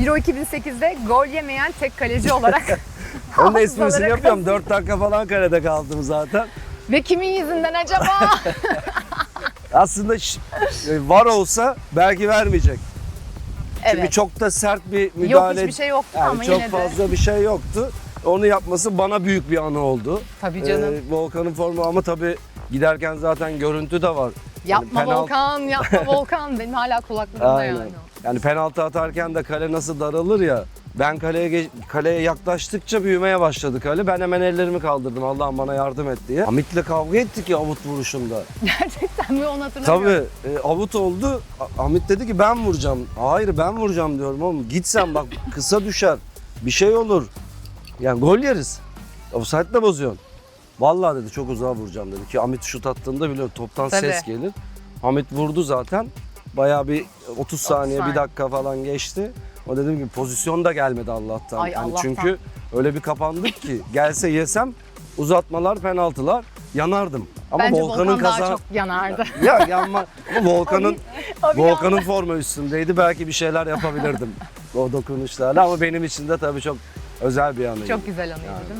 Euro 2008'de gol yemeyen tek kaleci olarak Onun esprisini yapıyorum. 4 dakika falan kalede kaldım zaten. Ve kimin yüzünden acaba? Aslında e, var olsa belki vermeyecek. Çünkü evet. çok da sert bir Yok müdahale. hiçbir şey yoktu yani ama çok yine de. fazla bir şey yoktu. Onu yapması bana büyük bir anı oldu. Tabii canım. Ee, Volkan'ın formu ama tabii giderken zaten görüntü de var. Yapma penaltı- Volkan, yapma Volkan. Benim hala kulaklarımda Aynen. yani. Yani penaltı atarken de kale nasıl daralır ya. Ben kaleye ge- kaleye yaklaştıkça büyümeye başladı kale. Ben hemen ellerimi kaldırdım. Allah'ım bana yardım et diye. Hamit'le kavga ettik ya avut vuruşunda. Gerçekten mi onu hatırlamıyorum. Tabii e, avut oldu. A- Hamit dedi ki ben vuracağım. Hayır ben vuracağım diyorum oğlum. Git sen bak kısa düşer. Bir şey olur. Yani gol yeriz. Offside de bozuyorsun. Vallahi dedi çok uzağa vuracağım dedi ki Hamit şut attığında biliyor toptan Tabii. ses gelir. Hamit vurdu zaten. Bayağı bir 30 saniye, saniye. bir dakika falan geçti. O dedim ki pozisyon da gelmedi Allah'tan. Ay, Yani Allah'tan. Çünkü öyle bir kapandık ki gelse yesem uzatmalar, penaltılar yanardım. Ama Bence Volkan'ın Volkan daha kaza... çok yanardı. Ya yanma. Ama Volkan'ın Volkan'ın forma üstündeydi. Belki bir şeyler yapabilirdim o dokunuşlarla ama benim için de tabii çok özel bir anıydı. Çok güzel anıydı Yani. değil mi?